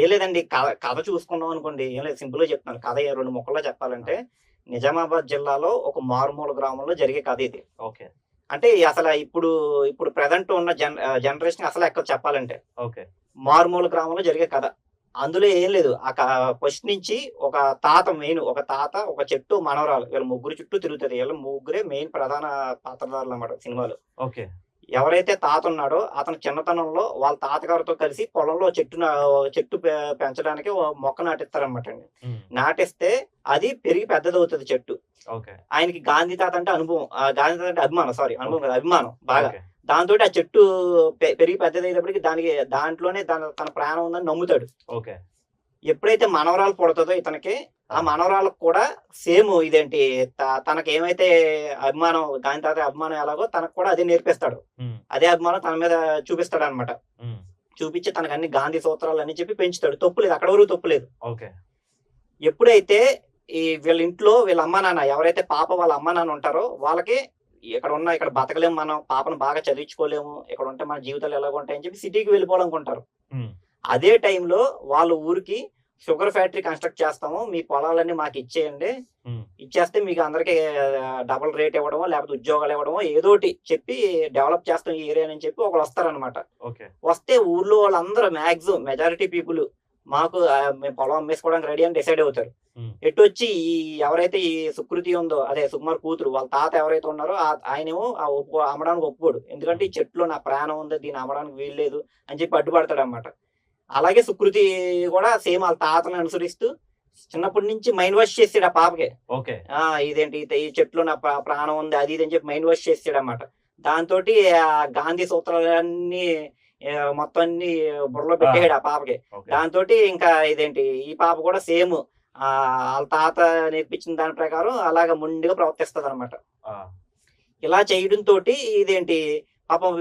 ఏం లేదండి కథ కథ చూసుకున్నాం అనుకోండి. ఏం లేదు సింపుల్గా చెప్తాను కథ రెండు ముక్కల్లో చెప్పాలంటే నిజామాబాద్ జిల్లాలో ఒక మారుమూల గ్రామంలో జరిగే కథ ఇది. ఓకే. అంటే అసలు ఇప్పుడు ఇప్పుడు ప్రజెంట్ ఉన్న జన్ జనరేషన్ అసలు ఎక్కడ చెప్పాలంటే. ఓకే. మారుమూల గ్రామంలో జరిగే కథ. అందులో ఏం లేదు. ఆ ఫస్ట్ నుంచి ఒక తాత మెయిన్ ఒక తాత ఒక చెట్టు మనవరాలు. వీళ్ళ ముగ్గురు చుట్టూ తిరుగుతుంది వీళ్ళ ముగ్గురే మెయిన్ ప్రధాన పాత్రధారులు అన్నమాట సినిమాలో. ఓకే. ఎవరైతే తాత ఉన్నాడో అతను చిన్నతనంలో వాళ్ళ తాతగారితో కలిసి పొలంలో చెట్టు చెట్టు పెంచడానికి మొక్క నాటిస్తారనమాట అండి. నాటిస్తే అది పెరిగి పెద్దదవుతుంది చెట్టు. ఓకే. ఆయనకి గాంధీ తాత అంటే అనుభవం గాంధీ తాత అంటే అభిమానం సారీ అనుభవం కదా అభిమానం బాగా. దాంతో ఆ చెట్టు పెరిగి పెద్దదయ్యేటప్పటికి దానికి దాంట్లోనే తన తన ప్రాణం ఉందని నమ్ముతాడు. ఓకే. ఎప్పుడైతే మనవరాలు పుడుతుందో ఇతనికి ఆ మనవరాలకు కూడా సేమ్ ఇదేంటి తనకి ఏమైతే అభిమానం గాంధీ తాత అభిమానం ఎలాగో తనకు కూడా అదే నేర్పిస్తాడు. అదే అభిమానం తన మీద చూపిస్తాడు అనమాట చూపించి తనకు అన్ని గాంధీ సూత్రాలు అని చెప్పి పెంచుతాడు. తప్పులేదు అక్కడ వరకు తప్పులేదు ఓకే. ఎప్పుడైతే ఈ వీళ్ళ ఇంట్లో వీళ్ళ అమ్మ నాన్న ఎవరైతే పాప వాళ్ళ అమ్మ నాన్న ఉంటారో వాళ్ళకి ఇక్కడ ఉన్న ఇక్కడ బతకలేము మనం పాపను బాగా చదివించుకోలేము ఇక్కడ ఉంటే మన జీవితాలు ఎలాగ ఉంటాయని చెప్పి సిటీకి వెళ్ళిపోవాలనుకుంటారు. అదే టైంలో వాళ్ళ ఊరికి షుగర్ ఫ్యాక్టరీ కన్స్ట్రక్ట్ చేస్తాము మీ పొలాలన్నీ మాకు ఇచ్చేయండి. ఇచ్చేస్తే మీకు అందరికి డబుల్ రేట్ ఇవ్వడమో లేకపోతే ఉద్యోగాలు ఇవ్వడమో ఏదోటి చెప్పి డెవలప్ చేస్తాం ఈ ఏరియా అని చెప్పి ఒకళ్ళు వస్తారనమాట వస్తే ఊర్లో వాళ్ళందరూ మ్యాక్సిమం మెజారిటీ పీపుల్ మాకు మేము పొలం అమ్మేసుకోవడానికి రెడీ అని డిసైడ్ అవుతారు. ఎటు వచ్చి ఈ ఎవరైతే ఈ సుకృతి ఉందో అదే సుకుమార్ కూతురు వాళ్ళ తాత ఎవరైతే ఉన్నారో ఆయనేమో ఆ ఒప్పుకో అమ్మడానికి ఒప్పుకోడు. ఎందుకంటే ఈ చెట్టులో నా ప్రాణం ఉంది దీన్ని అమ్మడానికి వీల్లేదు అని చెప్పి అడ్డుపడతాడు అనమాట అలాగే సుకృతి కూడా సేమ్ వాళ్ళ తాతను అనుసరిస్తూ చిన్నప్పటి నుంచి మైండ్ వాష్ చేసాడు ఆ పాపకి. ఓకే. ఆ ఇదేంటి ఈ- చెట్లు నా ప్రా- ప్రాణం ఉంది అది ఇది అని చెప్పి మైండ్ వాష్ చేసాడు అనమాట దాంతో గాంధీ సూత్రాలన్నీ ఆ, మొత్తం అన్ని బుర్రలో పెట్టాడు ఆ పాపకి. దాంతో ఇంకా ఇదేంటి ఈ పాప కూడా సేమ్ వాళ్ళ తాత నేర్పించిన దాని ప్రకారం అలాగ ముందుగా ప్రవర్తిస్తుంది అనమాట ఆ, ఇలా చేయడం తోటి ఇదేంటి పాపం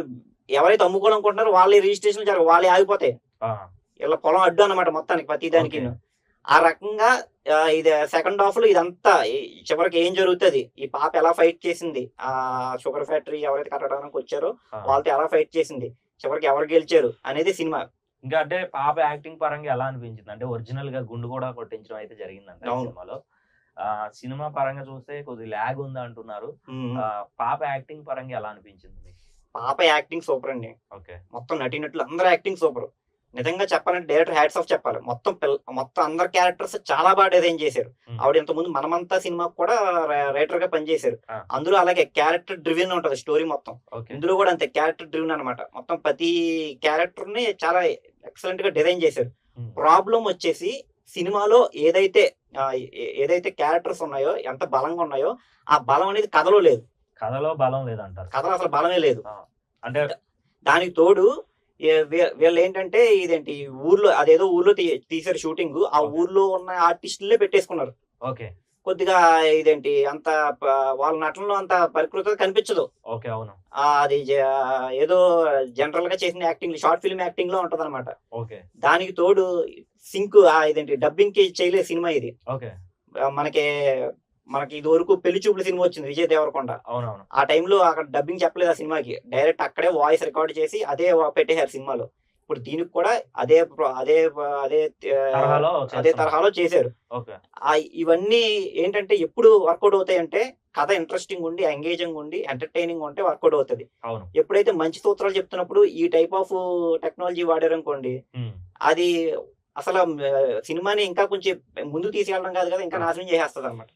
ఎవరైతే అమ్ముకోవాలనుకుంటున్నారో వాళ్ళే రిజిస్ట్రేషన్ జరగవు వాళ్ళే ఆగిపోతాయి. ఆ, ఇలా పొలం అడ్డు అనమాట మొత్తానికి ప్రతి దానికి. ఆ రకంగా ఇది సెకండ్ హాఫ్లో ఇదంతా చివరికి ఏం జరుగుతుంది? ఈ పాప ఎలా ఫైట్ చేసింది? ఆ షుగర్ ఫ్యాక్టరీ ఎవరైతే కట్టడానికి వచ్చారో. వాళ్ళతో ఎలా ఫైట్ చేసింది? చివరికి ఎవరు గెలిచారు అనేది సినిమా. ఇంకా అంటే పాప యాక్టింగ్ పరంగా ఎలా అనిపించింది? అంటే ఒరిజినల్గా గుండు కూడా కొట్టించడం అయితే జరిగిందంట ఈ అవును. సినిమాలో. ఆ సినిమా పరంగా చూస్తే కొద్దిగా ల్యాగ్ ఉంది అంటున్నారు. పాప యాక్టింగ్ పరంగా ఎలా అనిపించింది? పాప యాక్టింగ్ సూపర్ అండి. ఓకే. మొత్తం నటీనటులు అందరూ యాక్టింగ్ సూపర్ నిజంగా చెప్పాలంటే డైరెక్టర్ హ్యాట్స్ ఆఫ్ చెప్పాలి. మొత్తం పిల్ల మొత్తం అందరు క్యారెక్టర్స్ చాలా బాగా డిజైన్ చేశారు. ఆవిడ ఇంత ముందు మనమంతా సినిమా కూడా రైటర్గా పనిచేశారు. అందులో అలాగే క్యారెక్టర్ డ్రివెన్ ఉంటది స్టోరీ మొత్తం. ఇందులో కూడా అంతే క్యారెక్టర్ డ్రివెన్ అన్నమాట. మొత్తం ప్రతి క్యారెక్టర్ని చాలా ఎక్సలెంట్గా డిజైన్ చేశారు. ప్రాబ్లం వచ్చేసి సినిమాలో ఏదైతే ఏదైతే క్యారెక్టర్స్ ఉన్నాయో ఎంత బలంగా ఉన్నాయో ఆ బలం అనేది కథలో లేదు. కథలో బలం లేదంటారు. కథలో అసలు బలమే లేదు. అంటే దానికి తోడు వీళ్ళు ఏంటంటే ఇదేంటి ఊర్లో అదేదో ఊర్లో తీ- తీశారు షూటింగ్ ఆ. ఊర్లో ఉన్న ఆర్టిస్టులే పెట్టేసుకున్నారు. ఓకే. కొద్దిగా ఇదేంటి అంత వాళ్ళ నటనలో అంత పరికృత కనిపించదు. ఓకే అవును. ఆ, అది ఏదో జనరల్గా చేసిన యాక్టింగ్ షార్ట్ ఫిల్మ్ యాక్టింగ్లో ఉంటది అనమాట ఓకే. దానికి తోడు సింక్ ఇదేంటి డబ్బింగ్కి చేయలేదు సినిమా ఇది. ఓకే. మనకి మనకి ఇది వరకు పెళ్ళి చూపుల సినిమా వచ్చింది విజయ్ దేవరకొండ. అవునవును. ఆ టైంలో అక్కడ డబ్బింగ్ చెప్పలేదు ఆ సినిమాకి. డైరెక్ట్ అక్కడే వాయిస్ రికార్డ్ చేసి అదే పెట్టేశారు సినిమాలో. ఇప్పుడు దీనికి కూడా అదే అదే అదే అదే. తరహాలో చేశారు. ఇవన్నీ ఏంటంటే ఎప్పుడు వర్కౌట్ అవుతాయి అంటే కథ ఇంట్రెస్టింగ్ ఉండి ఎంగేజింగ్ ఉండి ఎంటర్టైనింగ్ ఉంటే వర్కౌట్ అవుతుంది. అవును. ఎప్పుడైతే మంచి సూత్రాలు చెప్తున్నప్పుడు ఈ టైప్ ఆఫ్ టెక్నాలజీ వాడారు అనుకోండి ఉమ్, అది అసలు సినిమాని ఇంకా కొంచెం ముందుకు తీసుకెళ్ళడం కాదు కదా ఇంకా నాశనం చేసేస్తుంది అనమాట